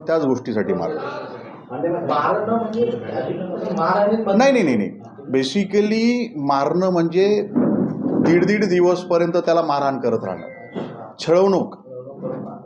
त्याच गोष्टीसाठी मारलं मारणं म्हणजे नाही नाही नाही नाही. बेसिकली मारणं म्हणजे दीड दीड दिवसपर्यंत त्याला मारहाण करत राहणं. छळवणूक.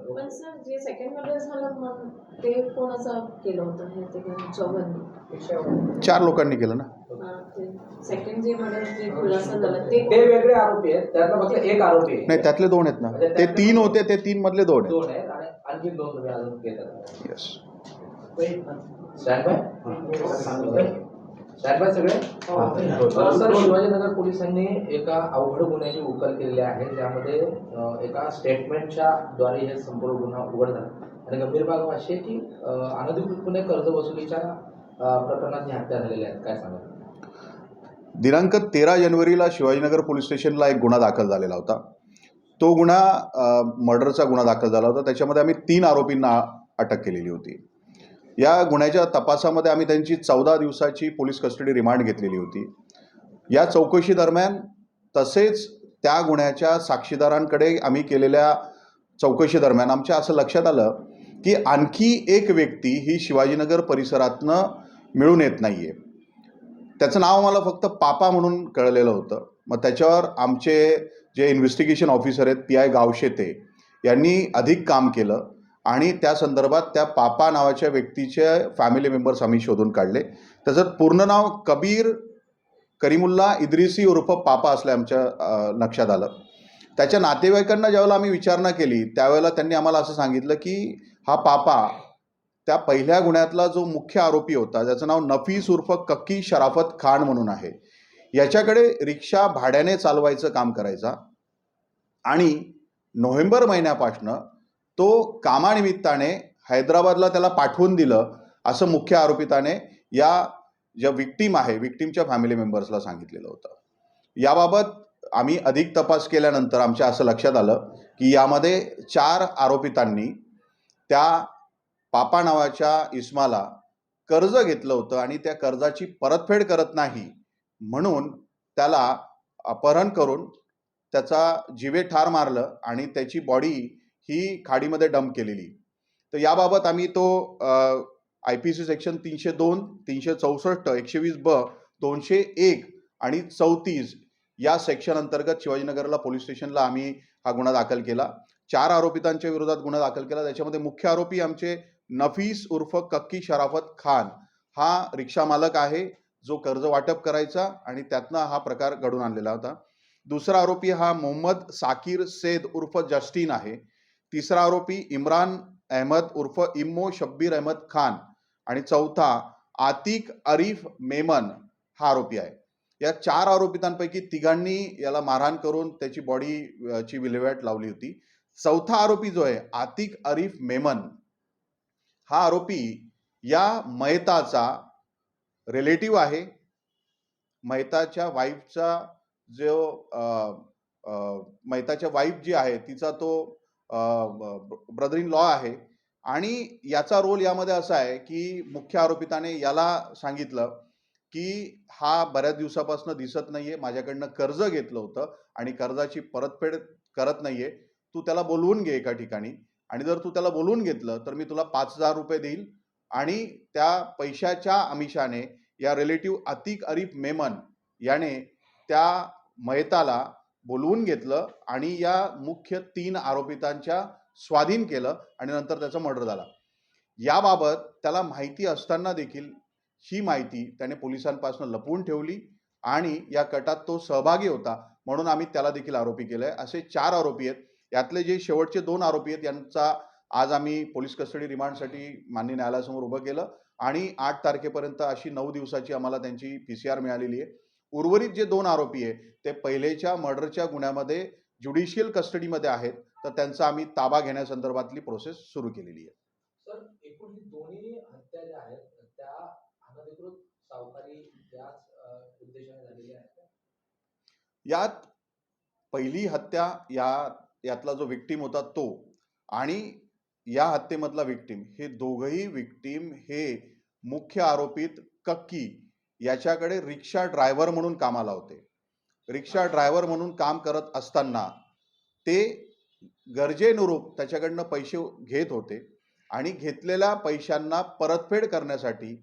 पण सर जे सेकंड मर्डर झालं मग ते कोणाचं केलं होतं? हे ते चौघांनी? चार लोकांनी केलं ना. हा, ते सेकंड जे मर्डर जे खुलासा झाला ते ते वेगळे आरोपी आहेत. त्यातला फक्त एक आरोपी आहे. नाही त्यातले दोन आहेत ना. ते तीन होते ते तीन मधले दोन आहेत. आणखी दोन तुम्ही अजून घेतात yes stand by stand by सगळे? सर शिवाजीनगर पोलिसांनी एका अवघड गुन्ह्याची उकल केलेली आहे ज्यामध्ये एका स्टेटमेंटच्या द्वारे हे संपूर्ण गुन्हा उघड झाला आणि गंभीर बाब अशी आहे की अनधिकृतपणे कर्ज वसुलीच्या प्रकरणात ही हत्या झालेल्या आहेत काय सांगाल? दिनांक तेरा जानेवारीला शिवाजीनगर पोलीस स्टेशनला एक गुन्हा दाखल झालेला होता. तो गुन्हा मर्डरचा गुन्हा दाखल झाला होता. त्याच्यामध्ये आम्ही तीन आरोपींना अटक केलेली होती. या गुन्ह्याच्या तपासामध्ये आम्ही त्यांची चौदा दिवसाची पोलीस कस्टडी रिमांड घेतलेली होती. या चौकशी दरम्यान तसेच त्या गुन्ह्याच्या साक्षीदारांकडे आम्ही केलेल्या चौकशी दरम्यान आमच्या असं लक्षात आलं की आणखी एक व्यक्ती ही शिवाजीनगर परिसरातनं मिळून येत नाही आहे त्याचं नाव मला फक्त पापा म्हणून कळलेलं होतं. मग त्याच्यावर आमचे जे इन्व्हेस्टिगेशन ऑफिसर आहेत पी आय गावशेते यांनी अधिक काम केलं आणि त्या संदर्भात त्या पापा नावाच्या व्यक्तीचे फॅमिली मेंबर्स आम्ही शोधून काढले. त्याचं पूर्ण नाव कबीर करीमुल्ला इद्रिसी उर्फ पापा असलं आमच्या लक्षात आलं. त्याच्या नातेवाईकांना ज्यावेळेला आम्ही विचारणा केली त्यावेळेला त्यांनी आम्हाला असं सांगितलं की हा पापा त्या पहिल्या गुन्ह्यातला जो मुख्य आरोपी होता ज्याचं नाव नफीस उर्फ कक्की शराफत खान म्हणून आहे. याच्याकडे रिक्षा भाड्याने चालवायचं काम करायचा. आणि नोव्हेंबर महिन्यापासनं तो कामानिमित्ताने हैदराबादला त्याला पाठवून दिलं असं मुख्य आरोपिताने या ज्या विक्टीम आहे विक्टीमच्या फॅमिली मेंबर्सला सांगितलेलं होतं. याबाबत आम्ही अधिक तपास केल्यानंतर आमच्या असं लक्षात आलं की यामध्ये चार आरोपितांनी त्या पापा नावाच्या इस्माला कर्ज घेतलं होतं आणि त्या कर्जाची परतफेड करत नाही म्हणून त्याला अपहरण करून त्याचा जिवे ठार मारलं आणि त्याची बॉडी ही खाडीमध्ये डंप केलेली. तर याबाबत आम्ही तो आय पी सी सेक्शन तीनशे दोन तीनशे चौसष्ट एकशे वीस ब दोनशे एक आणि चौतीस या सेक्शन अंतर्गत शिवाजीनगरला पोलीस स्टेशनला आम्ही हा गुन्हा दाखल केला. चार आरोपितांच्या विरोधात गुन्हा दाखल केला. त्याच्यामध्ये मुख्य आरोपी आमचे नफीस उर्फ कक्की शराफत खान. हा रिक्षा मालक आहे. जो कर्ज वाटप करायचा आणि त्यातनं हा प्रकार घडून आणलेला होता. दुसरा आरोपी हा मोहम्मद साकीर सेद उर्फ जस्टीन आहे. तिसरा आरोपी इम्रान अहमद उर्फ इम्मो शब्बीर अहमद खान आणि चौथा आतिक अरीफ मेमन हा आरोपी आहे. या चार आरोपितांपैकी तिघांनी याला मारहाण करून त्याची बॉडी ची विल्हेवाट लावली होती. चौथा आरोपी जो आहे आतिक अरीफ मेमन हा आरोपी या मयताचा रिलेटिव्ह आहे. मैताच्या वाईफचा जो मेहताच्या मैताच्या वाईफ जी आहे तिचा तो ब्रदर इन लॉ आहे. आणि याचा रोल यामध्ये असा आहे की मुख्य आरोपिताने याला सांगितलं की हा बऱ्याच दिवसापासून दिसत नाहीये माझ्याकडनं कर्ज घेतलं होतं आणि कर्जाची परतफेड करत नाहीये. तू त्याला बोलवून घे एका ठिकाणी. आणि जर तू त्याला बोलवून घेतलं तर मी तुला पाच हजार रुपये देईल. आणि त्या पैशाच्या आमिषाने या रिलेटिव्ह अतिक अरीफ मेमन याने त्या मयताला बोलवून घेतलं आणि या मुख्य तीन आरोपितांच्या स्वाधीन केलं आणि नंतर त्याचा मर्डर झाला. याबाबत त्याला माहिती असताना देखील ही माहिती त्याने पोलिसांपासून लपवून ठेवली आणि या कटात तो सहभागी होता म्हणून आम्ही त्याला देखील आरोपी केलंय. असे चार आरोपी आहेत. यातले जे शेवटचे दोन आरोपी आहेत यांचा आज आम्ही पोलीस कस्टडी रिमांडसाठी मान्य न्यायालयासमोर उभं केलं आणि आठ तारखेपर्यंत अशी नऊ दिवसाची आम्हाला त्यांची पी सी आर मिळालेली आहे उर्वरित जे दोन आरोपी आहे ते पहिलेच्या मर्डरच्या गुन्ह्यामध्ये ज्युडिशियल कस्टडीमध्ये आहेत तर त्यांचा आम्ही ताबा घेण्यासंदर्भातली प्रोसेस सुरू केलेली आहे सर एकूण ही दोन्ही हत्या ज्या आहेत त्या अनधिकृत सावकारी त्याच अं, उद्देशाने झालेल्या आहेत का? यात पहिली हत्या या यातला जो विक्टीम होता तो आणि या हत्येमधला विक्टीम हे दोघही विक्टीम हे मुख्य आरोपीत कक्की याच्याकडे रिक्षा ड्रायव्हर म्हणून कामाला होते. रिक्षा ड्रायव्हर म्हणून काम करत असताना ते गरजेनुरूप त्याच्याकडनं पैसे घेत होते आणि घेतलेल्या पैशांना परतफेड करण्यासाठी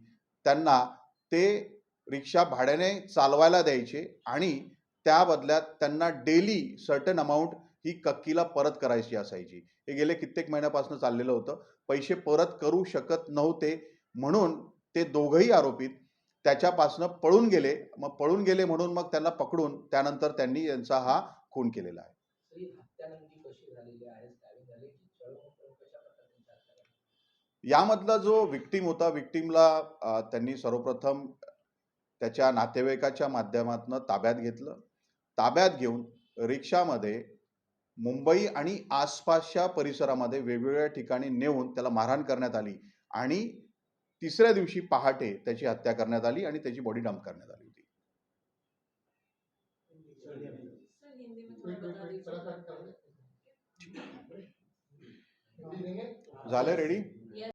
त्यांना ते रिक्षा भाड्याने चालवायला द्यायचे आणि त्या बदल्यात त्यांना डेली सर्टन अमाऊंट ही कक्कीला परत करायची असायची. हे गेले कित्येक महिन्यापासून चाललेलं होतं. पैसे परत करू शकत नव्हते म्हणून ते दोघंही आरोपीत त्याच्यापासनं पळून गेले. मग पळून गेले म्हणून मग त्यांना पकडून त्यानंतर त्यांनी यांचा हा खून केलेला आहे? यामधला जो विक्टीम होता विक्टीमला त्यांनी सर्वप्रथम त्याच्या नातेवाईकाच्या माध्यमातून ताब्यात घेतलं. ताब्यात घेऊन रिक्षामध्ये मुंबई आणि आसपासच्या परिसरामध्ये वेगवेगळ्या ठिकाणी नेऊन त्याला मारहाण करण्यात आली आणि तिसऱ्या दिवशी पहाटे त्याची हत्या करण्यात आली आणि त्याची बॉडी डंप करण्यात आली होती. झालं रेडी